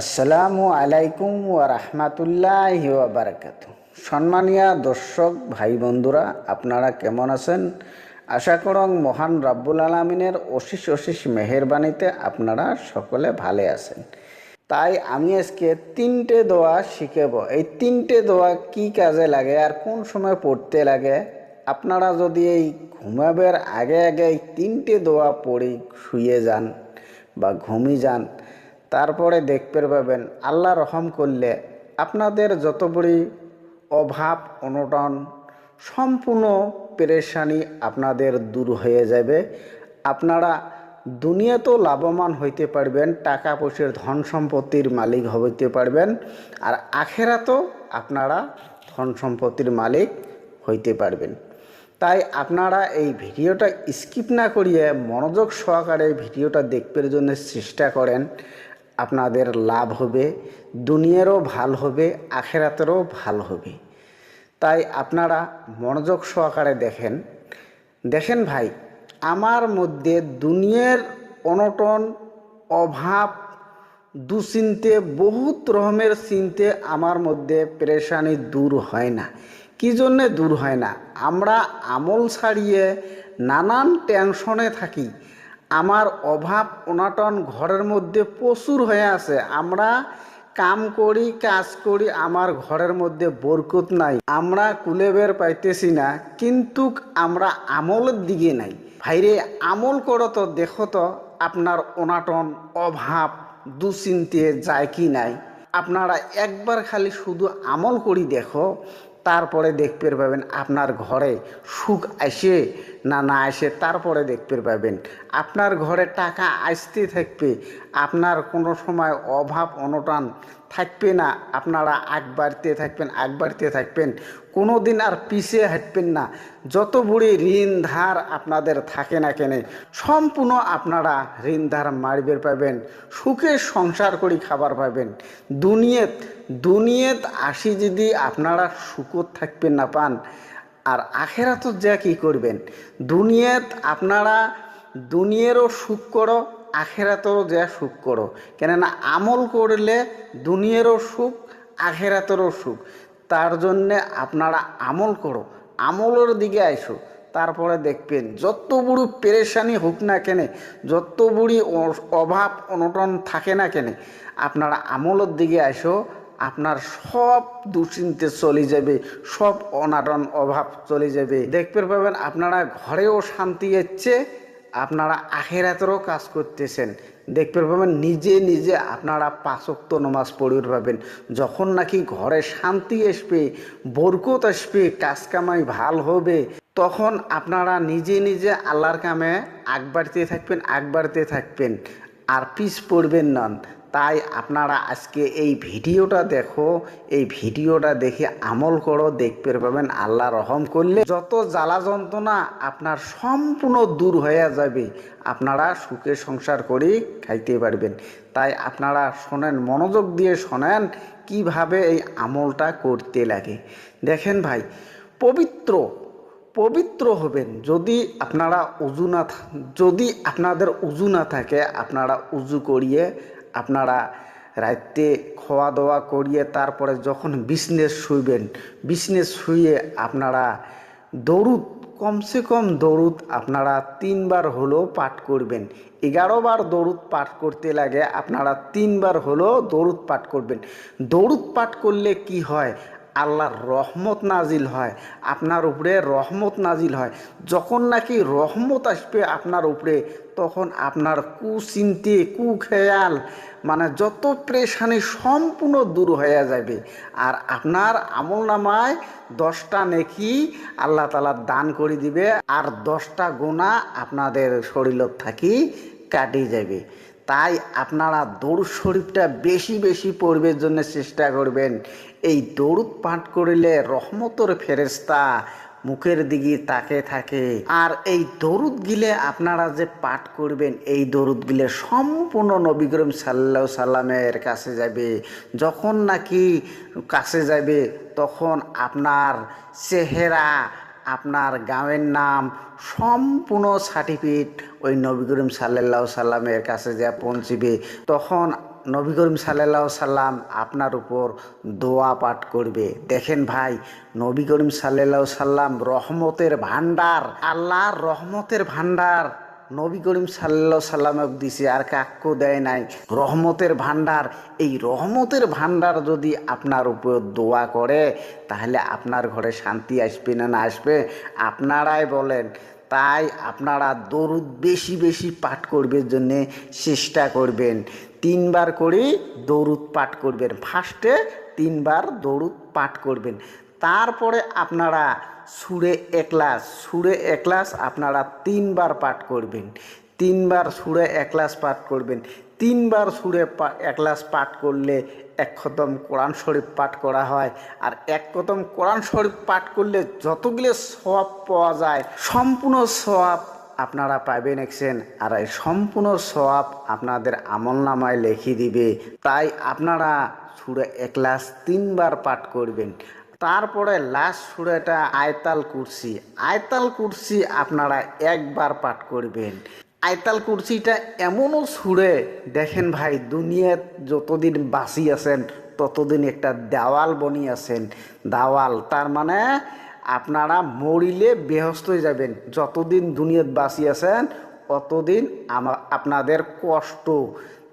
আসসালামু আলাইকুম রাহমাতুল্লাহ বারাকাত সম্মানীয় দর্শক, ভাই বন্ধুরা, আপনারা কেমন আছেন? আশা করং মহান রাব্বুল আলমিনের অশিস অশিস মেহেরবানিতে আপনারা সকলে ভালো আছেন। তাই আমি আজকে তিনটে দোয়া শিখেব। এই তিনটে দোয়া কি কাজে লাগে আর কোন সময় পড়তে লাগে? আপনারা যদি এই ঘুমাবের আগে আগে এই তিনটে দোয়া পড়ি, শুয়ে যান বা ঘুমিয়ে যান তারপরে দেখতে পাবেন, আল্লাহ রহম করলে আপনাদের যত বড়ি অভাব, অনটন সম্পূর্ণ পেরেশানি আপনাদের দূর হয়ে যাবে। আপনারা দুনিয়াতেও লাভবান হইতে পারবেন, টাকা পয়সার ধন সম্পত্তির মালিক হইতে পারবেন আর আখেরাতেও আপনারা ধন সম্পত্তির মালিক হইতে পারবেন। তাই আপনারা এই ভিডিওটা স্কিপ না করিয়ে মনোযোগ সহকারে ভিডিওটা দেখবার জন্য চেষ্টা করেন। আপনাদের লাভ হবে, দুনিয়ারও ভালো হবে, আখেরাতেরও ভালো হবে। তাই আপনারা মনোযোগ সহকারে দেখেন। দেখেন ভাই, আমার মধ্যে দুনিয়ার অনটন, অভাব, দুশ্চিন্তে, বহুত রকমের চিনতে আমার মধ্যে পেরেশানি দূর হয় না। কি জন্যে দূর হয় না? আমরা আমল ছাড়িয়ে নানান টেনশনে থাকি আমার অভাব অনাটন ঘরের মধ্যে প্রচুর হয়ে আছে। আমরা কাম করি, কাজ করি, আমার ঘরের মধ্যে বরকত নাই। আমরা কুলে কুলেবের পাইতেছি না, কিন্তু আমরা আমলের দিকে নাই। ভাইরে, আমল করো তো, দেখো তো, আপনার অনাটন, অভাব, দুশ্চিন্তে যায় কি নাই? আপনারা একবার খালি শুধু আমল করি দেখো তারপরে দেখতে পাবেন আপনার ঘরে সুখ আসে না না আসে, তারপরে দেখতে পাবেন। আপনার ঘরে টাকা আসতে থাকবে, আপনার কোনো সময় অভাব, অনটন থাকবে না, আপনারা আগ বাড়তে থাকবেন, আগ বাড়তে থাকবেন। কোনো দিন আর পিছিয়ে হাঁটবেন না। যত বুড়ি ঋণ ধার আপনাদের থাকে না কেনে, সম্পূর্ণ আপনারা ঋণ ধার মারবের পাবেন, সুখে সংসার করি খাবার পাবেন। দুনিয়াত দুনিয়াত আসি যদি আপনারা সুখত থাকবেন না পান, আর আখেরা তো যা কী করবেন? দুনিয়াত আপনারা দুনিয়ারও সুখ করো আখেরাতেও যা সুখ করো। কেননা আমল করলে দুনিয়ারও সুখ, আখেরাতেরও সুখ। তার জন্যে আপনারা আমল করো। আমলের দিকে আইসো। তারপরে দেখবেন যত বড় পেরেশানি হোক না কেনে, যত বুড়ি অভাব অনটন থাকে না কেনে, আপনারা আমলের দিকে আসো আপনার সব দুশ্চিন্তে চলে যাবে, সব অনাটন অভাব চলে যাবে। দেখতে পাবেন আপনারা ঘরেও শান্তি এসছে আপনারা আখেরাতেরও কাজ করতেছেন। দেখতে পাবেন নিজে নিজে আপনারা পাঁচক্ত নমাজ পড়ে পাবেন যখন নাকি ঘরে শান্তি আসবে, বরকত আসবে, কাজ কামাই ভালো হবে, তখন আপনারা নিজে নিজে আল্লাহর কামে আগ বাড়তে থাকবেন, আগ বাড়তে থাকবেন। আর পিস পড়বেন নন তাই আপনারা আজকে এই ভিডিওটা দেখো, এই ভিডিওটা দেখে আমল করো, দেখতে পাবেন আল্লাহ রহম করলে যত জ্বালা যন্ত্রণা আপনার সম্পূর্ণ দূর হয়ে যাবে, আপনারা সুখে সংসার করে খাইতে পারবেন। তাই আপনারা শোনেন, মনোযোগ দিয়ে শোনেন কীভাবে এই আমলটা করতে লাগে। দেখেন ভাই, পবিত্র পবিত্র হবেন। যদি আপনারা উজু না যদি আপনাদের উজু না থাকে, আপনারা উজু করিয়ে, আপনারা রাতে খাওয়া দাওয়া করিয়ে, তারপরে যখন বিজনেস শুইবেন বিজনেস শুয়ে আপনারা দৌড়ুদ কমসে কম দৌড়ুদ আপনারা তিনবার হলেও পাঠ করবেন। এগারো বার দৌড়ুদ পাঠ করতে লাগে, আপনারা তিনবার হলেও দৌড়ুদ পাঠ করবেন। দৌড়ুদ পাঠ করলে কি হয়? আল্লাহর রহমত নাজিল হয়, আপনার উপরে রহমত নাজিল হয়। যখন নাকি রহমত আসবে আপনার উপরে, তখন আপনার কুচিন্তে, কুখেয়াল মানে যত প্রেশানি সম্পূর্ণ দূর হয়ে যাবে। আর আপনার আমল নামায় দশটা নেকি আল্লাহ তালা দান করে দিবে, আর দশটা গোনা আপনাদের শরীরত থাকি কাটি যাবে। তাই আপনারা দৌড় শরীফটা বেশি বেশি পড়বার জন্য চেষ্টা করবেন। এই দৌড় পাঠ করিলে রহমতর ফেরেস্তা মুখের দিকে তাকে থাকে। আর এই দরুদ গিলে আপনারা যে পাঠ করবেন, এই দরুদ গিলে সম্পূর্ণ নবী করিম সাল্লা সাল্লামের কাছে যাবে। যখন নাকি কাছে যাবে, তখন আপনার চেহারা আপনার গাঁয়ের নাম সম্পূর্ণ সার্টিফিকেট ওই নবী করিম সাল্লাহ সাল্লামের কাছে যা পৌঁছিবে। তখন নবী করিম সাল্লাহ সাল্লাম আপনার উপর দোয়া পাঠ করবে। দেখেন ভাই, নবী করিম সাল্লাহ সাল্লাম রহমতের ভাণ্ডার, আল্লাহর রহমতের ভান্ডার নবী করিম সাল্লা সাল্লামক দিছে আর কাক্য দেয় নাই। রহমতের ভান্ডার এই রহমতের ভান্ডার যদি আপনার উপর দোয়া করে, তাহলে আপনার ঘরে শান্তি আসবে না না আসবে? আপনারাই বলেন। তাই আপনারা দরুদ বেশি বেশি পাঠ করবের জন্যে চেষ্টা করবেন। তিনবার করেই দরুদ পাঠ করবেন। ফার্স্টে তিনবার দরুদ পাঠ করবেন। তারপরে আপনারা সুরে একলাস সুরে একলাস আপনারা তিনবার পাঠ করবেন। তিনবার সুরে একলাস পাঠ করবেন। তিনবার সুরে একলাস পাঠ করলে এক খতম কোরআন শরীফ পাঠ করা হয়। আর এক খতম কোরআন শরীফ পাঠ করলে যতগুলো সওয়াব পাওয়া যায়, সম্পূর্ণ সওয়াব আপনারা পাবেন একছেন আর এই সম্পূর্ণ সওয়াব আপনাদের আমল নামায় লিখে দিবে। তাই আপনারা সুরে একলাস তিনবার পাঠ করবেন। তারপরে লাস্ট সুরেটা আয়তাল কুরসি। আয়তাল কুরসি আপনারা একবার পাঠ করবেন। আয়তাল কুরসিটা এমনও সুরে, দেখেন ভাই দুনিয়াত যতদিন বাঁচি আছেন, ততদিন একটা দেওয়াল বনি আছেন। দেওয়াল, তার মানে আপনারা মরিলে বেহস্ত হয়ে যাবেন। যতদিন দুনিয়াত বাঁচি আছেন, অতদিন আপনাদের কষ্ট।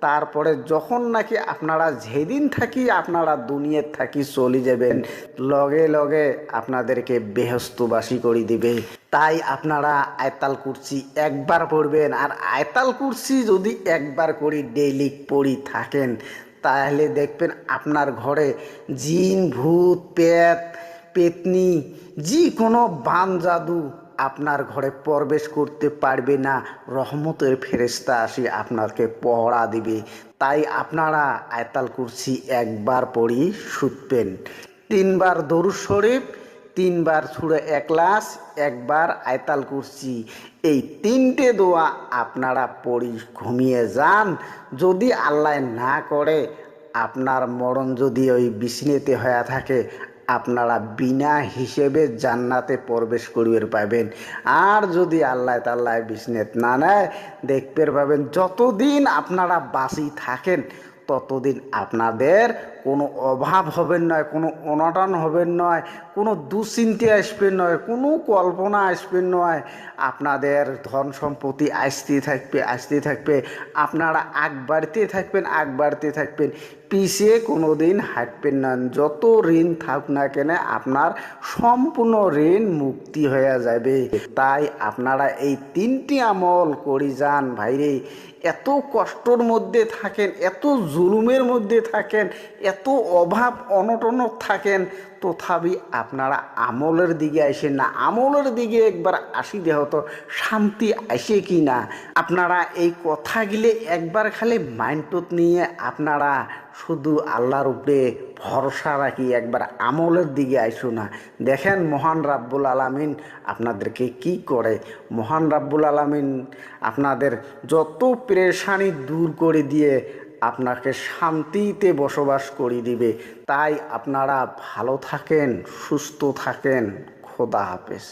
তারপরে যখন নাকি আপনারা যেদিন থাকি আপনারা দুনিয়ার থাকি চলে যাবেন, লগে লগে আপনাদেরকে বেহস্তবাসী করে দিবে। তাই আপনারা আয়তাল কুরসি একবার পড়বেন, আর আয়তাল কুরসি যদি একবার করে ডেইলি পড়ি থাকেন, তাহলে দেখবেন আপনার ঘরে জিন, ভূত পেত পেতনি যে কোনো বান জাদু আপনার ঘরে প্রবেশ করতে পারবে না। রহমতের ফেরেস্তা আসি আপনাকে পহরা দিবে। তাই আপনারা আয়তাল কুরসি একবার পড়ি শুতবেন। তিনবার দরুদ শরীফ, তিনবার সুরে একলাস একবার আয়তাল কুরসি। এই তিনটে দোয়া আপনারা পড়ি ঘুমিয়ে যান। যদি আল্লাহ না করে, আপনার মরণ যদি ওই বিছনেতে হয়ে থাকে আপনারা বিনা হিসেবে জান্নাতে প্রবেশ করিয়ে পাবেন। আর যদি আল্লাহ তাল্লাহ বিষ্ণেত না নেয়, দেখতে পাবেন যতদিন আপনারা বাসি থাকেন, ততদিন আপনাদের কোনো অভাব হবেন নয়, কোনো অনটন হবেন নয়, কোনো দুশ্চিন্তে আসবেন নয়, কোনো কল্পনা আসবেন নয়। আপনাদের ধন সম্পত্তি আসতে থাকবে আসতে থাকবে। আপনারা আগ বাড়তে থাকবেন, আগ বাড়তে থাকবেন। পিছিয়ে কোনো দিন হাঁটবেন না। যত ঋণ থাক না কেন আপনার সম্পূর্ণ ঋণ মুক্তি হয়ে যাবে। তাই আপনারা এই তিনটি আমল করি যান ভাইরে। এত কষ্টর মধ্যে থাকেন, এত জুলুমের মধ্যে থাকেন এত অভাব অনটন থাকেন, তথাপি আপনারা আমলের দিকে আসেন না। আমলের দিকে একবার আসি দেহ তো শান্তি আসে কি না? আপনারা এই কথাগুলি একবার খালি মাইন্ডত নিয়ে আপনারা শুধু আল্লাহর উপরে ভরসা রাখি, একবার আমলের দিকে আইসো না। দেখেন মহান রাব্বুল আলামিন আপনাদেরকে কি করে? মহান রাব্বুল আলামিন আপনাদের যত পেরেশানি দূর করে দিয়ে আপনাকে শান্তিতে বসবাস করে দিবে। তাই আপনারা ভালো থাকেন সুস্থ থাকেন। খোদা হাফেজ।